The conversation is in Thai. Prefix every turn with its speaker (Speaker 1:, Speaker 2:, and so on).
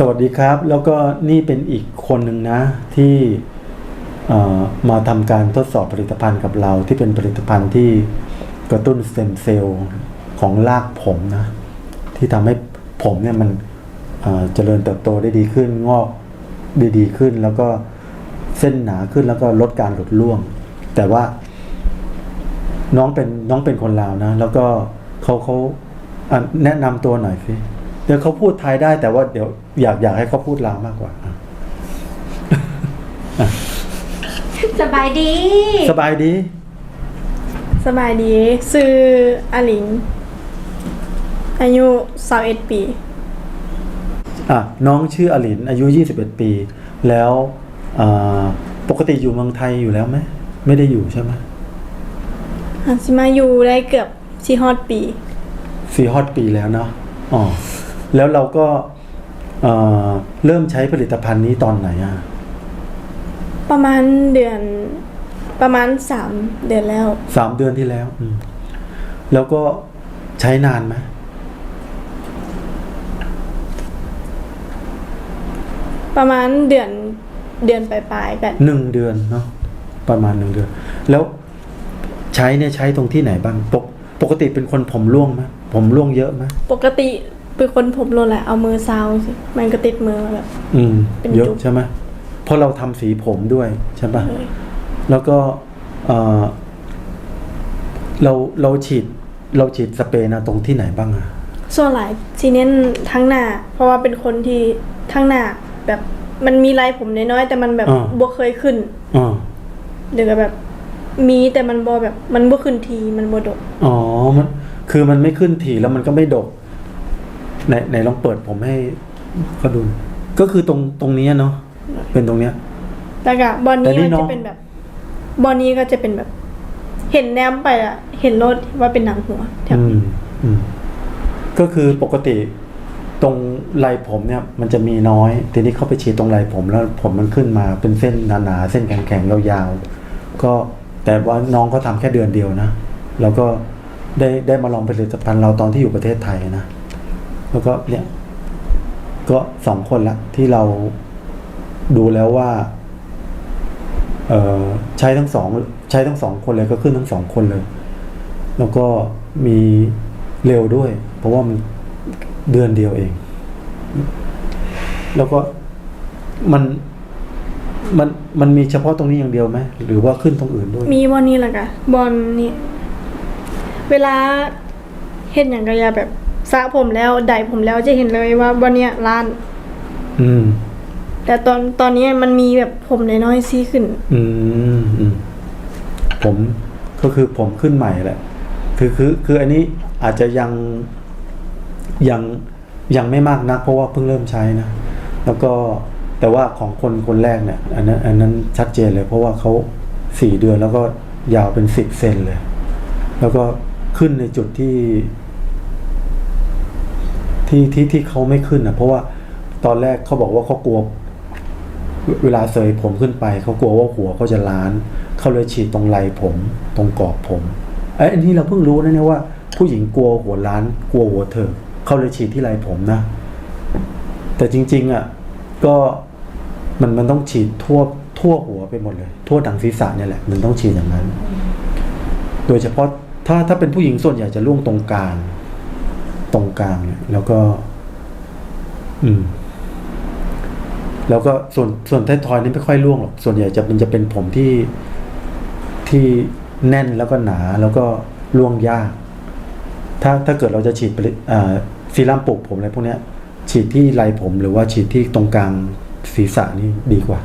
Speaker 1: สวัสดีครับ แล้วก็นี่เป็นอีกคนหนึ่งนะที่มาทำการทดสอบผลิตภัณฑ์กับเรา ที่เป็นผลิตภัณฑ์ที่กระตุ้นสเต็มเซลล์ของรากผมนะ ที่ทำให้ผมเนี่ยมันเอ่อเจริญเติบโตได้ดีขึ้นงอกได้ดีขึ้น แล้วก็เส้นหนาขึ้นแล้วก็ลดการหลุดร่วง แต่ว่าน้องเป็นน้องเป็นคนลาวนะ แล้วก็เขาเขาแนะนำตัวหน่อยสิ เดี๋ยวเขาพูดไทยได้แต่ว่าเดี๋ยวอยากอยากให้เขาพูดลาวมากกว่าอะ
Speaker 2: สบายดี
Speaker 1: สบายดี
Speaker 3: สบายดีซื้ออาหลิง อายุ21ปี
Speaker 1: อะน้องชื่ออลินอายุ 21 ปี แล้วอ่าปกติอยู่เมืองไทยอยู่แล้วไหมไม่ได้อยู่ใช่ไหม
Speaker 3: อาสิมาอยู่ได้เกือบสิฮอดปี
Speaker 1: สี่ฮอตปีแล้วเนาะอ๋อ แล้วเราก็เอ่อเริ่มใช้ผลิตภัณฑ์นี้ตอนไหนอะ
Speaker 3: ประมาณเดือนประมาณ3เดือนแล้ว
Speaker 1: สามเดือนที่แล้วอืมแล้วก็ใช้นานไหม
Speaker 3: ประมาณเดือนเดือนปลายๆกัน
Speaker 1: หนึ่งเดือนเนาะประมาณหนึ่งเดือน แล้วใช้เนี่ยใช้ตรงที่ไหนบ้างปกปกติเป็นคนผมร่วงไหมผมร่วงเยอะไหม
Speaker 3: ปกติ เป็นคนผมโลนแหละเอามือซาวสิมันก็ติดมือแบบ
Speaker 1: อืม
Speaker 3: เป็น
Speaker 1: เยอะ
Speaker 3: จุก
Speaker 1: ใช่ไหมเพราะเราทำสีผมด้วยใช่ปะ
Speaker 3: เลย
Speaker 1: แล้วก็เออเราเราฉีด เราฉีดสเปรย์นะตรงที่ไหนบ้างอะ
Speaker 3: ส่วนหลายซีเน้นทั้งหน้า เพราะว่าเป็นคนที่ทั้งหน้าแบบมันมีลายผมน้อยๆแต่มันแบบบ่เคยขึ้น
Speaker 1: อ๋อ
Speaker 3: เดี๋ยวก็แบบมีแต่มันบ่แบบมันบ่ขึ้นทีมันบ่ดก
Speaker 1: อ๋อมันคือมันไม่ขึ้นถี่แล้วมันก็ไม่ดก ไหนไหนลองเปิดผมให้เขาดู ก็คือตรงตรงนี้เนาะเป็นตรงเนี้ย
Speaker 3: แล้วก็บอล
Speaker 1: แต่
Speaker 3: นี้
Speaker 1: นี่
Speaker 3: มัน
Speaker 1: น้อ
Speaker 3: จะ
Speaker 1: ง
Speaker 3: เป็นแบบ บอลนี้ก็จะเป็นแบบ เห็นแนมไปอะเห็นรถว่าเป็นหนังหัวแถว
Speaker 1: อืมอืมก็คือปกติ ตรงไหล่ผมเนี่ย มันจะมีน้อย ทีนี้เข้าไปฉีดตรงไหล่ผมแล้วผมมันขึ้นมาเป็นเส้นหนาๆเส้นแข็งๆยาวๆก็แต่ว่าน้องก็ทำแค่เดือนเดียวนะแล้วก็ได้ได้มาลองผลิตภัณฑ์เราตอนที่อยู่ประเทศไทยนะ แล้วก็เนี่ยก็สองคนละที่เราดูแล้วว่า เออใช้ทั้งสองใช้ทั้งสองคนเลยก็ขึ้นทั้งสองคนเลย แล้วก็มีเร็วด้วย เพราะว่ามันเดือนเดียวเอง แล้วก็มันมันมันมีเฉพาะตรงนี้อย่างเดียวไหมหรือว่าขึ้นตรงอื่นด้วย
Speaker 3: มีบอลนี้แหละกะบอลนี่ เวลาเห็นอย่างกระยาแบบ สระผมแล้วไดผมแล้วจะเห็นเลยว่าบอลเนี้ยล้าน
Speaker 1: อืม
Speaker 3: แต่ตอนตอนนี้มันมีแบบผมน้อยๆซีขึ้น
Speaker 1: อืมอืมผมก็คือผมขึ้นใหม่แหละ คือคือคืออันนี้อาจจะยังยังยังไม่มากนัก เพราะว่าเพิ่งเริ่มใช้นะ แล้วก็แต่ว่าของคนคนแรกเนี่ย อันนั้นอันนั้นชัดเจนเลย เพราะว่าเขาสี่เดือนแล้วก็ยาวเป็นสิบเซนเลย แล้วก็ขึ้นในจุดที่ ที่ที่ที่เขาไม่ขึ้นอะเพราะว่าตอนแรกเขาบอกว่าเขากลัว เวลาเสยผมขึ้นไปเขากลัวว่าหัวเขาจะล้านเขาเลยฉีดตรงไหล่ผม ตรงกรอบผมไอ้อันนี้เราเพิ่งรู้นะเนี่ยว่า ผู้หญิงกลัวหัวล้าน กลัวหัวเถิกเขาเลยฉีดที่ไหล่ผมนะ แต่จริง ๆอะก็มันมันต้องฉีดทั่วทั่วหัวไปหมดเลย ทั่วดังศีรษะเนี่ยแหละ มันต้องฉีดอย่างนั้น โดยเฉพาะถ้าถ้าเป็นผู้หญิงส่วนใหญ่จะร่วงตรงกลาง ตรงกลางเนี่ย แล้วก็ อืม แล้วก็ส่วนส่วนท้ายทอยนี่ไม่ค่อยร่วงหรอก ส่วนใหญ่จะมันจะเป็นผมที่ที่แน่นแล้วก็หนาแล้วก็ร่วงยาก ถ้าถ้าเกิดเราจะฉีดผลิตอ่าซีรั่มปลูกผมอะไรพวกเนี้ย ฉีดที่ไหล่ผมหรือว่าฉีดที่ตรงกลางศีรษะนี่ดีกว่า